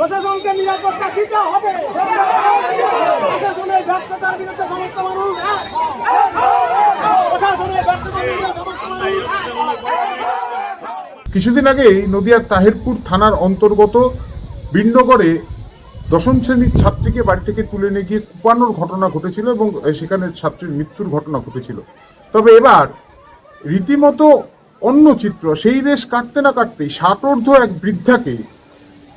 প্রশাসনকে নিরাপত্তা দিতে হবে। প্রশাসনের ব্যর্থতার বিরুদ্ধে সমস্ত মানুষ প্রশাসনের ব্যর্থতার কিছুদিন আগেই নদিয়ার তাহিরপুর থানার অন্তর্গত বিন্নগরে দশম শ্রেণির ছাত্রীকে বাড়ি থেকে তুলে নিয়ে গিয়ে কুপানোর ঘটনা ঘটেছিল এবং সেখানে ছাত্রীর মৃত্যুর ঘটনা ঘটেছিল। তবে এবার রীতিমতো অন্য চিত্র, সেই রেশ কাটতে না কাটতেই ষাটোর্ধ এক বৃদ্ধাকে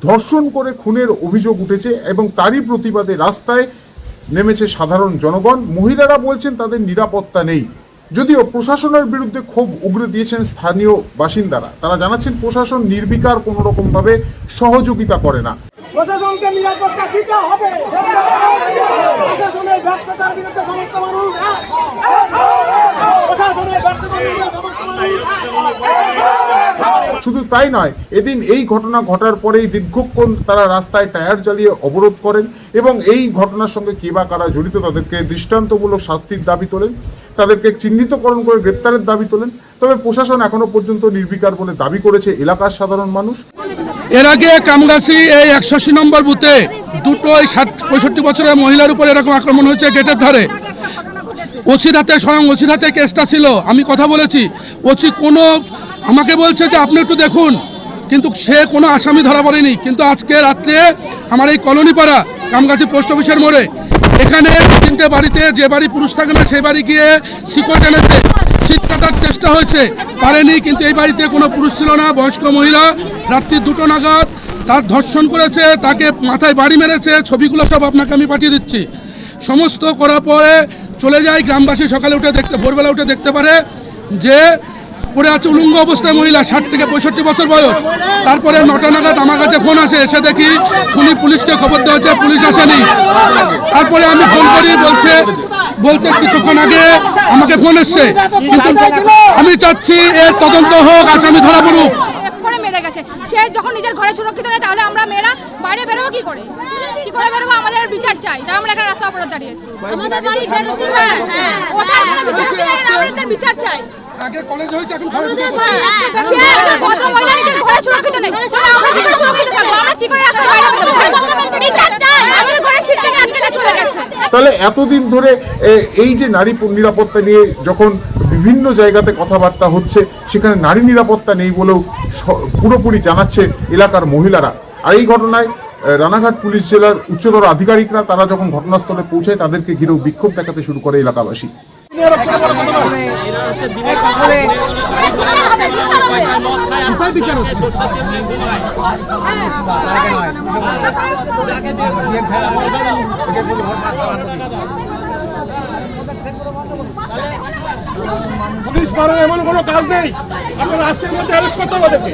ধর্ষণ করে খুনের অভিযোগ উঠেছে এবং তারই প্রতিবাদে রাস্তায় নেমেছে সাধারণ জনগণ। মহিলারা বলছেন তাদের নিরাপত্তা নেই। যদিও প্রশাসনের বিরুদ্ধে ক্ষোভ উগরে দিয়েছেন স্থানীয় বাসিন্দারা। তারা জানাচ্ছেন প্রশাসন নির্বিকার কোনো রকম ভাবে সহযোগিতা করে না। প্রশাসনকে নিরাপত্তা দিতে হবে। প্রশাসনের ব্যর্থতার বিরুদ্ধে সমস্ত মানুষ প্রশাসনের ব্যর্থতার বিরুদ্ধে সমস্ত মানুষ। শুধু তাই নয়, এদিন এই ঘটনা ঘটার পরেই দীর্ঘক্ষণ তারা রাস্তায় টায়ার জ্বালিয়ে অবরোধ করেন এবং এই ঘটনার সঙ্গে কে বা কারা জড়িত তাদেরকে দৃষ্টান্তমূলক শাস্তির দাবি তোলেন, তাদেরকে চিহ্নিতকরণ করে গ্রেপ্তারের দাবি তোলেন। তবে প্রশাসন এখনও পর্যন্ত নির্বিকার বলে দাবি করেছে এলাকার সাধারণ মানুষ। এর আগে কামগাছি এই একশো নম্বর বুথে দুটো ষাট পঁয়ষট্টি বছরের মহিলার উপর এরকম আক্রমণ হয়েছে, গেটের ধারে। ওসির হাতে স্বয়ং ওসির হাতে কেসটা ছিল, আমি কথা বলেছি। ওসি কোনো, আমাকে বলছে যে আপনি একটু দেখুন। কিন্তু সে কোনো আসামি ধরা পড়েনি। কিন্তু আজকে রাত্রে আমার এই কলোনিপাড়া, কামগাছি পোস্ট অফিসের মোড়ে, এখানে তিনটে বাড়িতে যে বাড়ি পুরুষ থাকে না সেই বাড়ি গিয়ে শিকড় টেনেছে। শীত কাটার চেষ্টা হয়েছে। পারেনি, কিন্তু এই বাড়িতে কোনো পুরুষ ছিল না, বয়স্ক মহিলা। রাত্রি দুটো নাগাদ তার ধর্ষণ করেছে, তাকে মাথায় বাড়ি মেরেছে, ছবিগুলো সব আপনাকে আমি পাঠিয়ে দিচ্ছি। সমস্ত করার পরে চলে যায়, গ্রামবাসী সকালে উঠে দেখতে, ভোরবেলা উঠে দেখতে পারে যে পড়ে আছে উলঙ্গ অবস্থায় মহিলা, ষাট থেকে পঁয়ষট্টি বছর বয়স। তারপরে নটা নাগাদ আমার কাছে ফোন আসে, এসে দেখি শুনি পুলিশকে খবর দেওয়া হয়েছে, পুলিশ আসেনি। তারপরে আমি ফোন করি, বলছে বলছে কিছুক্ষণ আগে আমাকে ফোন এসছে। আমি চাচ্ছি এর তদন্ত হোক, আসামি ধরা পড়ুক। গেছে। সে যখন নিজের ঘরে সুরক্ষিত নেই তাহলে আমরা মেয়েরা বাইরে বেরোবো কি করে? কি করে বেরোবো? আমাদের বিচার চাই। তাই আমরা এখানে রাস্তা অবরোধ দাঁড়িয়েছি। আমাদের হ্যাঁ ওটার কোনো বিচার চাই না আমাদের বিচার চাই। আগে কলেজ হয়েছে এখন ঘরে ঢুকে হ্যাঁ, সে একজন ভদ্র মহিলা নিজের ঘরে সুরক্ষিত নেই। আমরা কি করে সুরক্ষিত থাকব? আমরা কি করে রাস্তার বাইরে বেরোবো বিচার চাই আমাদের ঘরে সিট থেকে আটকে চলে গেছে তাহলে এতদিন ধরে এই যে নারী নিরাপত্তা নিয়ে যখন বিভিন্ন জায়গাতে কথাবার্তা হচ্ছে, সেখানে নারী নিরাপত্তা নেই বলেও পুরোপুরি জানাচ্ছে এলাকার মহিলারা। আর এই ঘটনায় রানাঘাট পুলিশ জেলার উচ্চতর আধিকারিকরা, তারা যখন ঘটনাস্থলে পৌঁছায়, তাদেরকে ঘিরেও বিক্ষোভ দেখাতে শুরু করে এলাকাবাসী। পুলিশ পাড়ার এমন কোনো কাজ নেই। আপনার আজকের মধ্যে অ্যারেস্ট করতে হবে